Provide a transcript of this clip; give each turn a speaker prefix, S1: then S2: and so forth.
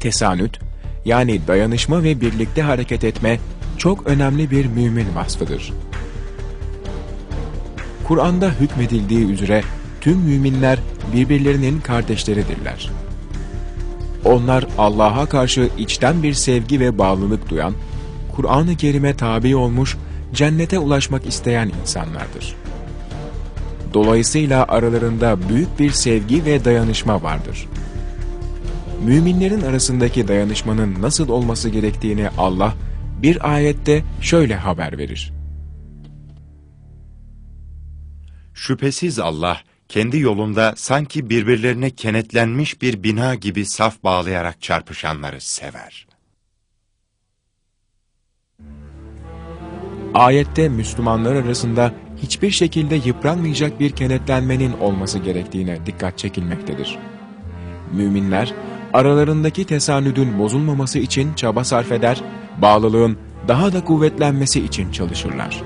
S1: Tesanüt, yani dayanışma ve birlikte hareket etme çok önemli bir mümin vasfıdır. Kur'an'da hükmedildiği üzere tüm müminler birbirlerinin kardeşleridirler. Onlar Allah'a karşı içten bir sevgi ve bağlılık duyan, Kur'an-ı Kerim'e tabi olmuş, cennete ulaşmak isteyen insanlardır. Dolayısıyla aralarında büyük bir sevgi ve dayanışma vardır. Müminlerin arasındaki dayanışmanın nasıl olması gerektiğini Allah bir ayette şöyle haber verir.
S2: Şüphesiz Allah, kendi yolunda sanki birbirlerine kenetlenmiş bir bina gibi saf bağlayarak çarpışanları sever.
S1: Ayette Müslümanlar arasında hiçbir şekilde yıpranmayacak bir kenetlenmenin olması gerektiğine dikkat çekilmektedir. Müminler, aralarındaki tesanüdün bozulmaması için çaba sarf eder, bağlılığın daha da kuvvetlenmesi için çalışırlar.